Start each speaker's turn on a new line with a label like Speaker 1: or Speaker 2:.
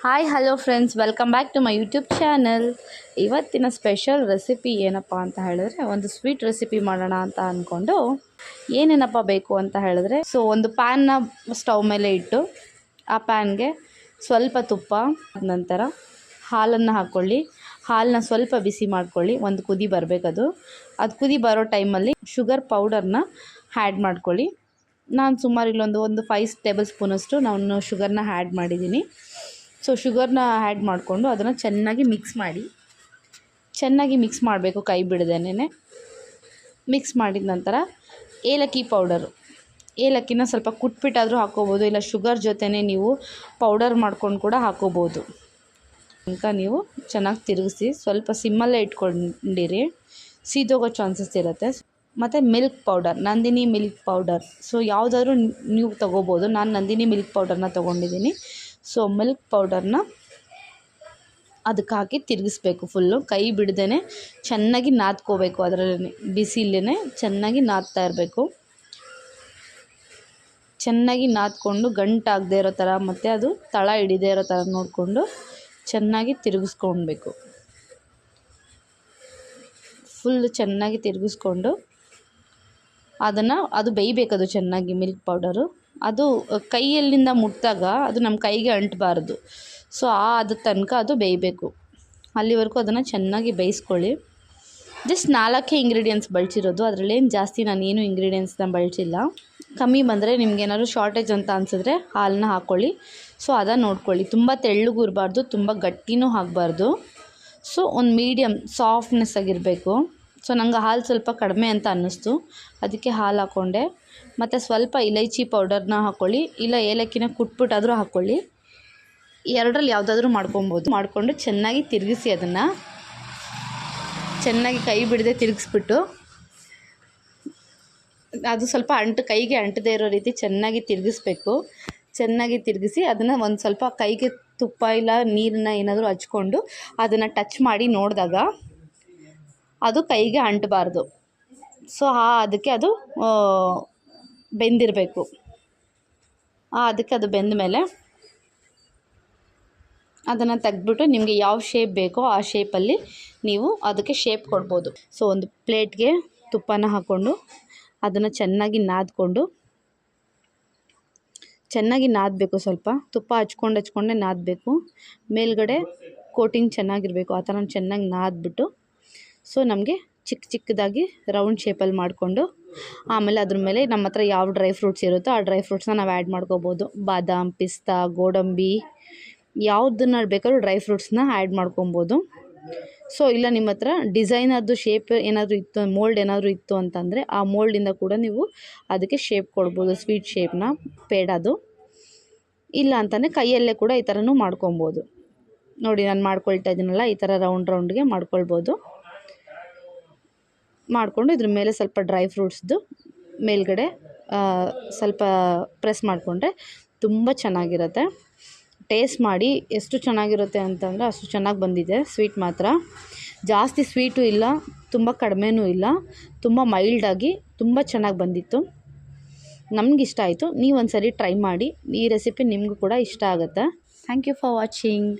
Speaker 1: Hi hello friends welcome back to my YouTube channel ಇವತ್ತಿನ special recipe ಏನಪ್ಪ ಅಂತ ಹೇಳಿದ್ರೆ, ಒಂದು ಸ್ವೀಟ್ ರೆಸಿಪಿ ಮಾಡೋಣ ಅಂತ ಅಂದ್ಕೊಂಡು ಏನೇನಪ್ಪ ಬೇಕು ಅಂತ ಹೇಳಿದ್ರೆ ಸೊ ಒಂದು ಪ್ಯಾನ್ನ ಸ್ಟವ್ ಮೇಲೆ ಇಟ್ಟು, ಆ ಪ್ಯಾನ್ಗೆ ಸ್ವಲ್ಪ ತುಪ್ಪ, ನಂತರ ಹಾಲನ್ನು ಹಾಕ್ಕೊಳ್ಳಿ. ಹಾಲನ್ನ ಸ್ವಲ್ಪ ಬಿಸಿ ಮಾಡ್ಕೊಳ್ಳಿ. ಒಂದು ಕುದಿ ಬರಬೇಕದು. ಅದು ಕುದಿ ಬರೋ ಟೈಮಲ್ಲಿ ಶುಗರ್ ಪೌಡರ್ನ ಹ್ಯಾಡ್ ಮಾಡ್ಕೊಳ್ಳಿ. ನಾನು ಸುಮಾರು ಇಲ್ಲೊಂದು ಒಂದು ಫೈವ್ ಟೇಬಲ್ ಸ್ಪೂನಷ್ಟು ನಾನು ಶುಗರ್ನ ಹ್ಯಾಡ್ ಮಾಡಿದ್ದೀನಿ ಸೊ ಶುಗರ್ನ ಆ್ಯಡ್ ಮಾಡಿಕೊಂಡು ಅದನ್ನು ಚೆನ್ನಾಗಿ ಮಿಕ್ಸ್ ಮಾಡಿ. ಚೆನ್ನಾಗಿ ಮಿಕ್ಸ್ ಮಾಡಬೇಕು ಕೈ ಬಿಡದೇನೆ ಮಿಕ್ಸ್ ಮಾಡಿದ ನಂತರ ಏಲಕ್ಕಿ ಪೌಡರು ಏಲಕ್ಕಿನ ಸ್ವಲ್ಪ ಕುಟ್ಬಿಟ್ಟಾದರೂ ಹಾಕ್ಕೋಬೋದು ಇಲ್ಲ ಶುಗರ್ ಜೊತೆನೇ ನೀವು ಪೌಡರ್ ಮಾಡ್ಕೊಂಡು ಕೂಡ ಹಾಕ್ಕೋಬೋದು ಅಂತ ನೀವು ಚೆನ್ನಾಗಿ ತಿರುಗಿಸಿ, ಸ್ವಲ್ಪ ಸಿಮ್ಮಲ್ಲೇ ಇಟ್ಕೊಂಡಿರಿ. ಸೀದೋಗೋ ಚಾನ್ಸಸ್ ಇರುತ್ತೆ. ಮತ್ತು milk powder Nandini milk powder so ಯಾವುದಾದ್ರೂ ನೀವು ತೊಗೋಬೋದು. ನಾನು ನಂದಿನಿ ಮಿಲ್ಕ್ ಪೌಡರ್ನ ತೊಗೊಂಡಿದ್ದೀನಿ. ಸೊ ಮಿಲ್ಕ್ ಪೌಡರ್ನ ಅದಕ್ಕೆ ಹಾಕಿ ತಿರುಗಿಸ್ಬೇಕು ಫುಲ್ಲು ಕೈ ಬಿಡ್ದೇ ಚೆನ್ನಾಗಿ ನಾದ್ಕೋಬೇಕು ಅದರಲ್ಲಿ ಬಿಸಿಲೇ ಚೆನ್ನಾಗಿ ನಾದ್ತಾ ಇರಬೇಕು. ಚೆನ್ನಾಗಿ ನಾದ್ಕೊಂಡು ಗಂಟಾಗದೆ ಇರೋ ಥರ ಮತ್ತು ಅದು ತಳ ಹಿಡಿದೇ ಇರೋ ಥರ ನೋಡಿಕೊಂಡು ಚೆನ್ನಾಗಿ ತಿರುಗಿಸ್ಕೊಳ್ಬೇಕು. ಫುಲ್ ಚೆನ್ನಾಗಿ ತಿರುಗಿಸ್ಕೊಂಡು ಅದನ್ನು, ಅದು ಬೇಯಬೇಕದು ಚೆನ್ನಾಗಿ ಮಿಲ್ಕ್ ಪೌಡರು ಅದು ಕೈಯಲ್ಲಿಂದ ಮುಟ್ಟಿದಾಗ ಅದು ನಮ್ಮ ಕೈಗೆ ಅಂಟಬಾರ್ದು. ಸೊ, ಆ, ಅದ ತನಕ ಅದು ಬೇಯಬೇಕು. ಅಲ್ಲಿವರೆಗೂ ಅದನ್ನು ಚೆನ್ನಾಗಿ ಬೇಯಿಸ್ಕೊಳ್ಳಿ. ಜಸ್ಟ್ ನಾಲ್ಕೇ ಇಂಗ್ರೀಡಿಯೆಂಟ್ಸ್ ಬಳಸಿರೋದು. ಅದರಲ್ಲೇನು ಜಾಸ್ತಿ ನಾನು ಏನು ಇಂಗ್ರೀಡಿಯೆಂಟ್ಸ್ನ ಬಳಸಿಲ್ಲ. ಕಮ್ಮಿ ಬಂದರೆ ನಿಮ್ಗೇನಾದ್ರು ಶಾರ್ಟೇಜ್ ಅಂತ ಅನಿಸಿದ್ರೆ ಹಾಲನ್ನ ಹಾಕ್ಕೊಳ್ಳಿ. ಸೊ, ಅದನ್ನು ನೋಡ್ಕೊಳ್ಳಿ. ತುಂಬ ತೆಳ್ಳಗೂ ಇರಬಾರ್ದು, ತುಂಬ ಗಟ್ಟಿನೂ ಆಗಬಾರ್ದು. ಸೊ, ಒಂದು ಮೀಡಿಯಮ್ ಸಾಫ್ಟ್ನೆಸ್ ಆಗಿರಬೇಕು. ಸೊ ನಂಗೆ ಹಾಲು ಸ್ವಲ್ಪ ಕಡಿಮೆ ಅಂತ ಅನ್ನಿಸ್ತು. ಅದಕ್ಕೆ ಹಾಲು ಹಾಕ್ಕೊಂಡೆ ಮತ್ತು ಸ್ವಲ್ಪ ಇಲೈಚಿ ಪೌಡರ್ನ ಹಾಕ್ಕೊಳ್ಳಿ ಇಲ್ಲ ಏಲಕ್ಕಿನ ಕುಟ್ಬಿಟ್ಟಾದರೂ ಹಾಕ್ಕೊಳ್ಳಿ ಎರಡರಲ್ಲಿ ಯಾವುದಾದ್ರೂ ಮಾಡ್ಕೊಬೋದು. ಮಾಡಿಕೊಂಡು ಚೆನ್ನಾಗಿ ತಿರುಗಿಸಿ ಅದನ್ನು. ಚೆನ್ನಾಗಿ ಕೈ ಬಿಡದೆ ತಿರುಗಿಸ್ಬಿಟ್ಟು ಅದು ಸ್ವಲ್ಪ ಅಂಟು, ಕೈಗೆ ಅಂಟದೇ ಇರೋ ರೀತಿ ಚೆನ್ನಾಗಿ ತಿರುಗಿಸ್ಬೇಕು. ಚೆನ್ನಾಗಿ ತಿರುಗಿಸಿ ಅದನ್ನು ಒಂದು ಸ್ವಲ್ಪ ಕೈಗೆ ತುಪ್ಪ ಇಲ್ಲ ನೀರನ್ನ ಏನಾದರೂ ಹಚ್ಕೊಂಡು ಅದನ್ನು ಟಚ್ ಮಾಡಿ ನೋಡಿದಾಗ ಅದು ಕೈಗೆ ಅಂಟಬಾರ್ದು. ಸೊ ಆ ಅದಕ್ಕೆ ಅದು ಬೆಂದಿರಬೇಕು. ಅದಕ್ಕೆ ಅದು ಬೆಂದ ಮೇಲೆ ಅದನ್ನು ತೆಗೆದ್ಬಿಟ್ಟು ನಿಮಗೆ ಯಾವ ಶೇಪ್ ಬೇಕೋ ಆ ಶೇಪಲ್ಲಿ ನೀವು ಅದಕ್ಕೆ ಶೇಪ್ ಕೊಡ್ಬೋದು. ಸೊ ಒಂದು ಪ್ಲೇಟ್ಗೆ ತುಪ್ಪನ ಹಾಕ್ಕೊಂಡು ಅದನ್ನು ಚೆನ್ನಾಗಿ ನಾದ್ಕೊಂಡು, ಚೆನ್ನಾಗಿ ನಾದಬೇಕು ಸ್ವಲ್ಪ. ತುಪ್ಪ ಹಚ್ಕೊಂಡು ಹಚ್ಕೊಂಡೆ ನಾದಬೇಕು. ಮೇಲ್ಗಡೆ ಕೋಟಿಂಗ್ ಚೆನ್ನಾಗಿರಬೇಕು. ಆ ಥರ ಚೆನ್ನಾಗಿ ನಾದ್ಬಿಟ್ಟು ಸೊ ನಮಗೆ ಚಿಕ್ಕ ಚಿಕ್ಕದಾಗಿ ರೌಂಡ್ ಶೇಪಲ್ಲಿ ಮಾಡಿಕೊಂಡು ಆಮೇಲೆ ಅದ್ರ ಮೇಲೆ ನಮ್ಮ ಹತ್ರ ಯಾವ ಡ್ರೈ ಫ್ರೂಟ್ಸ್ ಇರುತ್ತೋ ಆ ಡ್ರೈ ಫ್ರೂಟ್ಸ್ನ ನಾವು ಆ್ಯಡ್ ಮಾಡ್ಕೋಬೋದು. ಬಾದಾಮ್, ಪಿಸ್ತಾ, ಗೋಡಂಬಿ ಯಾವುದನ್ನ ಬೇಕಾದ್ರೂ ಡ್ರೈ ಫ್ರೂಟ್ಸ್ನ ಆ್ಯಡ್ ಮಾಡ್ಕೊಬೋದು. ಸೊ ಇಲ್ಲ ನಿಮ್ಮ ಹತ್ರ ಅದು ಶೇಪ್ ಏನಾದರೂ ಇತ್ತು, ಮೋಲ್ಡ್ ಏನಾದರೂ ಇತ್ತು ಅಂತಂದರೆ ಆ ಮೋಲ್ಡಿಂದ ಕೂಡ ನೀವು ಅದಕ್ಕೆ ಶೇಪ್ ಕೊಡ್ಬೋದು, ಸ್ವೀಟ್ ಶೇಪ್ನ ಪೇಡದು ಇಲ್ಲ ಅಂತಂದರೆ ಕೈಯಲ್ಲೇ ಕೂಡ ಈ ಥರನೂ ಮಾಡ್ಕೊಬೋದು. ನೋಡಿ ನಾನು ಮಾಡ್ಕೊಳ್ತಾ ಇದ್ದೀನಲ್ಲ, ಈ ಥರ ರೌಂಡ್ ರೌಂಡ್ಗೆ ಮಾಡ್ಕೊಳ್ಬೋದು. ಮಾಡಿಕೊಂಡು ಇದ್ರ ಮೇಲೆ ಸ್ವಲ್ಪ ಡ್ರೈ ಫ್ರೂಟ್ಸ್ದು ಮೇಲ್ಗಡೆ ಸ್ವಲ್ಪ ಪ್ರೆಸ್ ಮಾಡಿಕೊಂಡ್ರೆ ತುಂಬ ಚೆನ್ನಾಗಿರುತ್ತೆ. ಟೇಸ್ಟ್ ಮಾಡಿ ಎಷ್ಟು ಚೆನ್ನಾಗಿರುತ್ತೆ ಅಂತಂದರೆ ಅಷ್ಟು ಚೆನ್ನಾಗಿ ಬಂದಿದೆ, ಸ್ವೀಟ್ ಮಾತ್ರ. ಜಾಸ್ತಿ ಸ್ವೀಟು ಇಲ್ಲ, ತುಂಬ ಕಡಿಮೆನೂ ಇಲ್ಲ, ತುಂಬ ಮೈಲ್ಡಾಗಿ ತುಂಬ ಚೆನ್ನಾಗಿ ಬಂದಿತ್ತು. ನಮ್ಗೆ ಇಷ್ಟ ಆಯಿತು ನೀವು ಒಂದು ಸರಿ ಟ್ರೈ ಮಾಡಿ, ಈ ರೆಸಿಪಿ ನಿಮಗೂ ಕೂಡ ಇಷ್ಟ ಆಗುತ್ತೆ. Thank you for watching